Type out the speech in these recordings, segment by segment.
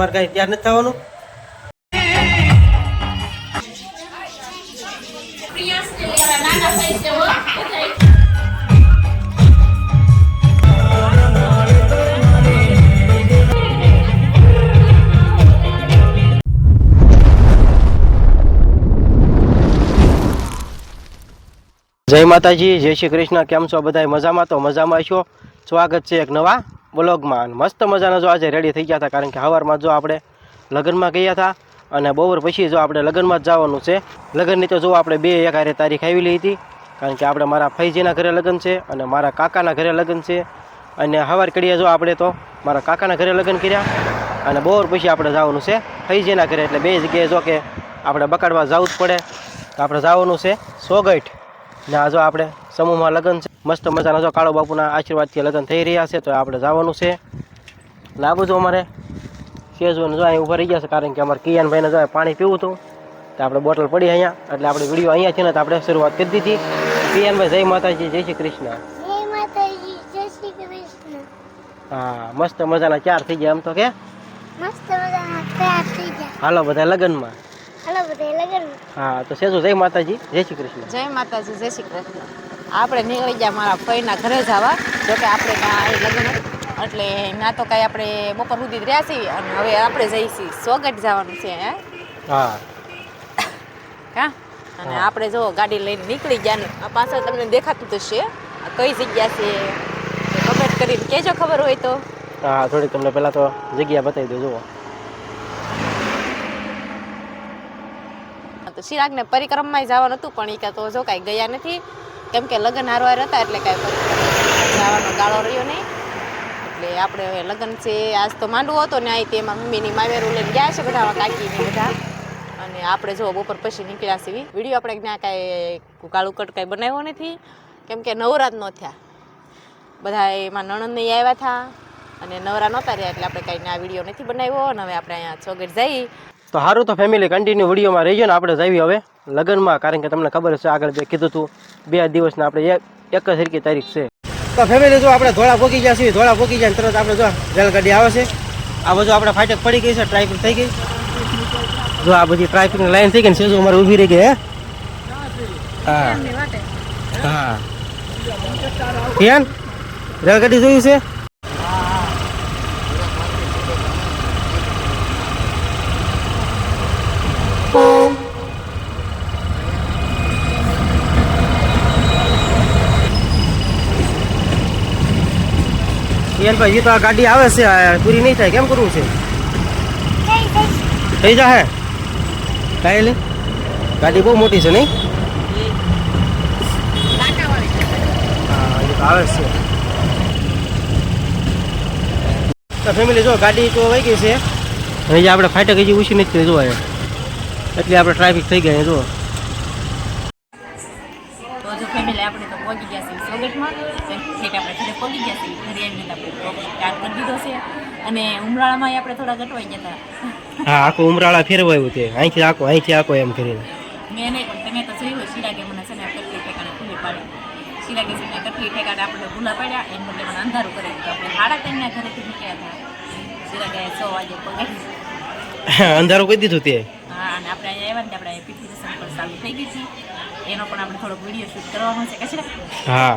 તમારે કાંઈ તૈયાર નથી થવાનું? જય માતાજી, જય શ્રી કૃષ્ણ. કેમ છો બધા મજામાં? તો મજામાં છો? સ્વાગત છે એક નવા બ્લોગમાં મસ્ત મજાના જો આજે રેડી થઈ ગયા હતા, કારણ કે સવારમાં જો આપણે લગ્નમાં ગયા હતા, અને બપોર પછી જો આપણે લગ્નમાં જ જવાનું છે. લગ્નની તો જો આપણે બે એકારે તારીખ આવી લઈ હતી, કારણ કે આપણે મારા ફૈજીના ઘરે લગ્ન છે અને મારા કાકાના ઘરે લગ્ન છે. અને સવાર કરીએ જો આપણે તો મારા કાકાના ઘરે લગ્ન કર્યા, અને બપોર પછી આપણે જવાનું છે ફૈજીના ઘરે. એટલે બે જગ્યાએ જો કે આપણે બકાડવા જવું જ પડે. તો આપણે જવાનું છે સોગઠ. ને આ જો આપણે સમૂહમાં લગ્ન છે. મસ્ત મજાના જો કાળો બાપુના આશીર્વાદથી લગ્ન થઈ રહ્યા છે તો આપણે જવાનું છે. લાગુ છું અમારે. સેજોને જો અહીં ઊભા રહી ગયા છે કારણ કે અમારે કિયાનભાઈને જો પાણી પીવું હતું તો આપણે બોટલ પડી અહીંયા. એટલે આપણે વીડિયો અહીંયા છે ને તો આપણે શરૂઆત કરી દીધી. કિયાનભાઈ જય માતાજી જય શ્રી કૃષ્ણ. માતાજી જય શ્રી કૃષ્ણ. હા મસ્ત મજાના ચાર થઈ ગયા આમ તો કે? મસ્ત મજાના તૈયાર થઈ ગયા. હાલો બધા લગ્નમાં. હાલો બધા લગન હા તો સેજો જય માતાજી જય શ્રી કૃષ્ણ. જય માતાજી જય શ્રી કૃષ્ણ. આપણે નીકળી ગયા મારા ફઈના ઘરે જવા જોકે આપણે કાંઈ લગ્ન એટલે ના તો કાંઈ આપણે બપોર સુધી રહ્યા છીએ અને હવે આપણે જઈશું સોગટ જવાનું છે હે? હા. કા અને આપણે જો ગાડી લઈને નીકળી ગયા ને આ પાછળ તમને દેખાતું તો છે કઈ જગ્યા છે કમેન્ટ કરીને કેજો ખબર હોય તો. હા થોડીક તમને પહેલાં તો જગ્યા બતાવી દો જુઓ. તો ચિરાગને પરિક્રમમાં જવાનું હતું પણ એ તો જો કાંઈ ગયા નથી. કેમ કે લગ્ન હારવાર હતા એટલે કાંઈ જવાનો ગાળો રહ્યો નહીં. એટલે આપણે હવે લગ્ન છે, આજ તો માંડવો હતો ને અહીં તેમાં મમ્મીની માવેરું લઈને ગયા છે બધા, કાકીને બધા. અને આપણે જો બપોર પછી નીકળ્યા છીએ. વીડિયો આપણે ક્યાં કાંઈ કાળું કટ કાંઈ બનાવ્યો નથી. કેમ કે નવરાત ન થયા. બધા એમાં નણંદ નહીં આવ્યા હતા અને નવરા નહોતા રહ્યા એટલે આપણે કાંઈ આ વીડિયો નથી બનાવ્યો. અને હવે આપણે અહીંયા ચોગેટ જઈ તો સારું તો ફેમિલી કન્ટિન્યુ વિડીયોમાં રહીજો ને આપણે જઈએ હવે લગ્નમાં, કારણ કે તમને ખબર છે આગળ બે કીધું હતું બે દિવસના આપણે એક જ સરખી તારીખ છે. તો ફેમિલી જો આપણે ધોળા પોકી ગયા છીએ, ધોળા પોકી જાય તરત આપણે જો રેલગાડી આવે છે. આ બધું આપણે ફાટક પડી ગઈ છે ટ્રાફિક થઈ ગઈ. જો આ બધી ટ્રાફિકની લાઈન થઈ ગઈ ને સેજો અમારે ઊભી રહી ગઈ, હે? હા. હા. રેલગાડી જોયું છે? યાર ભાઈ એ તો આ ગાડી આવે છે પૂરી નહીં થાય, કેમ કરવું છે? થઈ જાહે. કાંઈ લે ગાડી બહુ મોટી છે, નહીં? આવે છે. તો ફેમિલી જો, ગાડી તો વહી ગઈ છે. અને આપણે ફાટક હજી ઉછી નથી જોવા એટલે આપણે ટ્રાફિક થઈ ગયા જો ફેમિલી આપણે તો પહોંચી ગયા છીએ સોગટમાં આપણે ઘરે પહોંચી ગયા છીએ ઘરે આવીને આપણે બ્લોગ સ્ટાર્ટ કરી દીધો છે. અને ઉમરાળામાં આપણે થોડા ગટવાઈ ગયા હતા. હા આખું ઉમરાળા ફેરવાયું તે અહીંથી આખો અહીંથી આખો એમ કરીને. મેં નહીં પણ તમે તો જોયું શિરાગે મને છે ને કેટલી ઠેકાણે ખુલ્લી પાડી. શિરાગે છે ને કેટલી ઠેકાણે આપણે ભૂલા પાડ્યા એમ બદલે મને અંધારું કરે આપણે સાડા ત્રણના ઘરેથી નીકળ્યા હતા. શિરાગે છ વાગે પગાડી અંધારું કહી દીધું તે. અને આપણે અહીંયા આવ્યા ને આપણે પીઠી રસમ પણ ચાલુ થઈ ગઈ છે. એનો પણ આપણે થોડોક વીડિયો શૂટ કરવાનો છે. કચરા હા.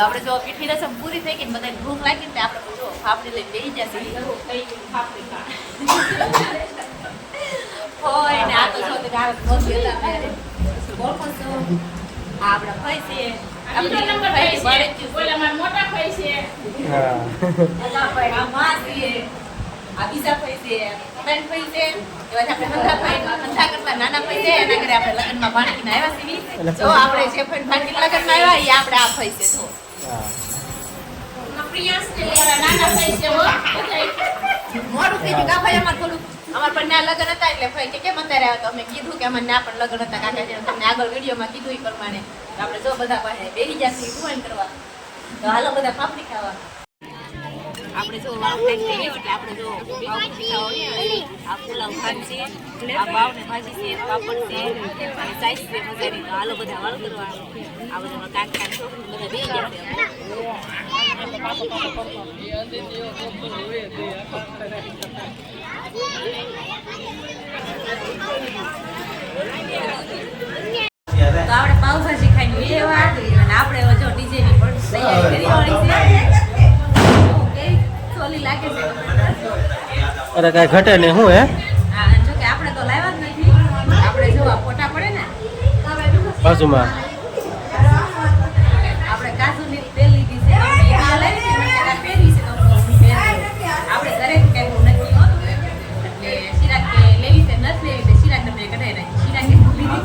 તો આપણે જો પીઠી રસમ પૂરી થઈ ગઈ બધાને ભૂખ લાગી ને આપણે જો ફાફડી લઈને બેસી જશે. હોય ને આ તો જો તે છો આપણા ભાઈ છે મોટા ભાઈ છે ભાઈ આ બીજા ત્રણ એવા આપણે બધા ભાઈ બધા કરતા નાના ભાઈ છે એના ઘરે આપણે લગ્નમાં ભાણકીને આવ્યા છીએ. એટલે આપણે જે ભાઈ ભાણકી લગ્નમાં આવ્યા એ આપણે આ ભાઈ છે મોડું ગયું કા ભાઈ અમાર થોડું અમાર પણ ના લગ્ન હતા એટલે ભાઈ કે કેમ અત્યારે આવ્યા તો? અમે કીધું કે અમારે ના પણ લગ્ન હતા કાકાજી તમને આગળ વિડીયોમાં કીધું એ પ્રમાણે. આપણે જો બધા પાસે બેસી જશે ભુવન કરવા. તો હાલો બધા પાપડી ખાવા. આપણે જો વાવ ટાઈમ થઈ એટલે આપણે જો આ પુલાવ છે, આ ને ભાજી છે, પાપડ છે, અને સાઈઝ હાલો બધા વાળ કરવા આ બધા કાક કાક બધા જશે તો આપણે ખાઈને આપણે જો ડીજે ની પણ તૈયારી કરી વાળી છે. સોલી લાગે છે. અરે કાંઈ ઘટે ને હું હે? જો કે આપણે તો લાવ્યા જ નથી. આપણે જો ફોટા પડે ને. બાજુમાં. આપણે કાજુની તેલ લીધી છે આ લાવી છે. મને તો હું પહેરું. આપણે ઘરે કઈ નથી હોતું. એટલે શિરાક કે લેવી છે નથી લેવી શિરાક તમે કઢાઈ શિરાક એ લીધી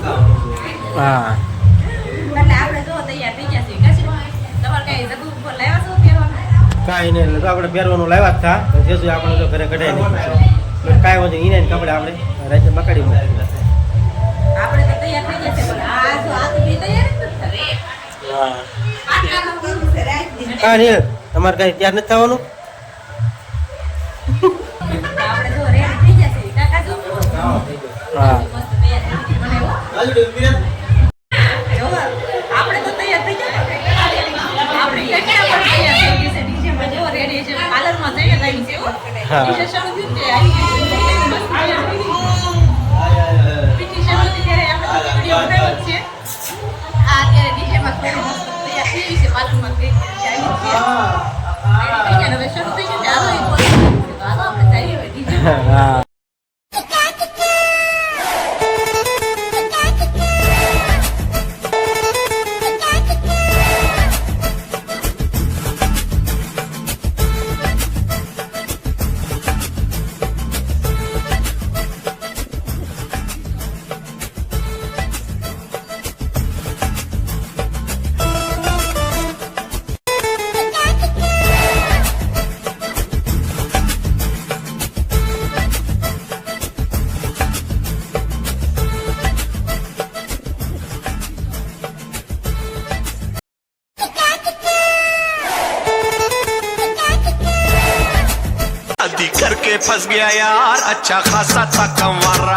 હા. કાંઈ નહીં. એટલે તો આપણે પહેરવાનું લાવ્યા જ હતા જે સુધી આપણે તો ઘરે કઢાઈ નહીં કાંઈ વાંધો એને કપડે આપણે રાજ્ય મકાડી. હા નહીં. તમારે કાંઈ ત્યાર નથી થવાનું? આપણે જો રેડી થઈ ગયા છે કાકા જો. હા. છે હો. હા. अच्छा खासा था कमारा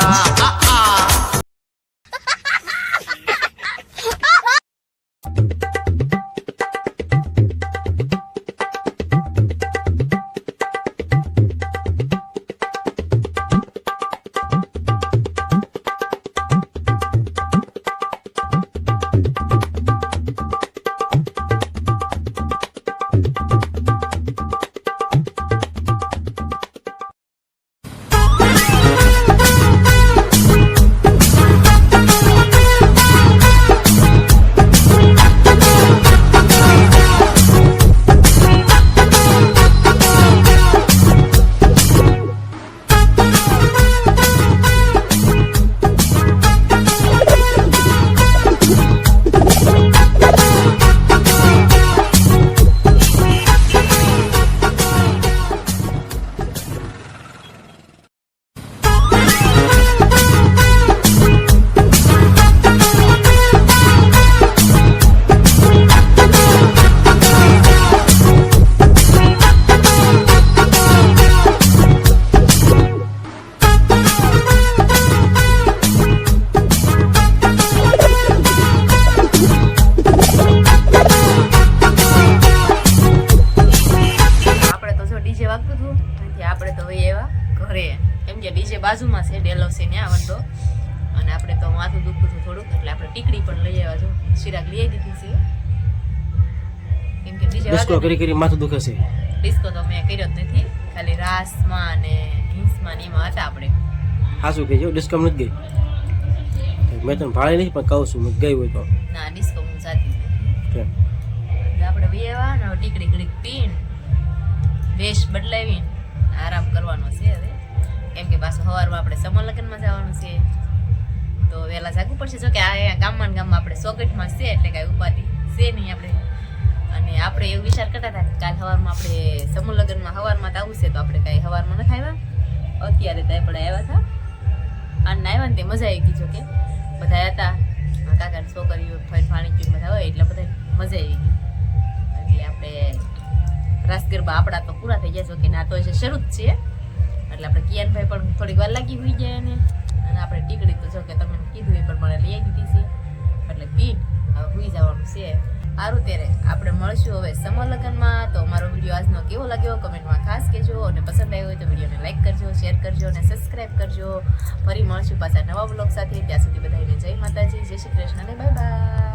ત્યાંથી આપણે તો વહી એવા ઘરે. કેમ કે ડીજે બાજુમાં છે ડેલોસી છે ત્યાં વંડો અને આપણે તો માથું દુખતું હતું થોડુંક એટલે આપણે ટીકડી પણ લઈ આવ્યા છું. શિરાક લઈ દીધી છે. કેમ કે ડીજે ડિસ્કો કરી કરી માથું દુખે છે. ડિસ્કો તો મેં કર્યો જ નથી. ખાલી રાસમાં અને હિંસમાં ને એમાં હતા આપણે. હાસું કહેજો ડિસ્કો નથી ગઈ. મેં તને ભાડે નહીં પણ કહું છું ગઈ હોય તો. ના ડિસ્કો હું જાતી નથી. આપણે ને ટીકડી ઘડીક પીન વેશ બદલાવીને આરામ કરવાનો છે હવે. કેમ કે પાછું સવારમાં આપણે સમર લગ્નમાં જવાનું છે. તો વહેલા જાગવું પડશે. જો કે આ ગામમાં ગામમાં આપણે સોકેટમાં છે એટલે કાંઈ ઉપાધિ છે નહીં આપણે. અને આપણે એવું વિચાર કરતા હતા કે કાલ સવારમાં આપણે સમૂહ લગ્નમાં સવારમાં તો આવું છે, તો આપણે કાંઈ સવારમાં નથી આવ્યા. અત્યારે તો આપણે આવ્યા હતા. અને આવ્યા ને તે મજા આવી ગઈ જો કે બધા હતા કાકાની છોકરીઓ ફાણી ફાણી બધા હોય એટલે બધા મજા આવી ગઈ. એટલે આપણે રાસ ગરબા આપણા તો પૂરા થઈ જશે કે ના તો છે શરૂ જ છે. એટલે આપણે કિયાનભાઈ પણ થોડીક વાર લાગી હોઈ જાય એને. અને આપણે ટીકડી તો જો કે તમે કીધું એ પ્રમાણે લઈ આવી દીધી છે. એટલે પીટ હવે હોઈ જવાનું છે. સારું ત્યારે આપણે મળશું હવે સમર લગ્નમાં તો મારો વીડિયો આજનો કેવો લાગ્યો કમેન્ટમાં ખાસ કહેજો. અને પસંદ આવ્યો હોય તો વિડીયોને લાઈક કરજો, શેર કરજો અને સબસ્ક્રાઈબ કરજો. ફરી મળશું પાછા નવા બ્લોગ સાથે. ત્યાં સુધી બધાને જય માતાજી, જય શ્રી કૃષ્ણ અને બાય બાય.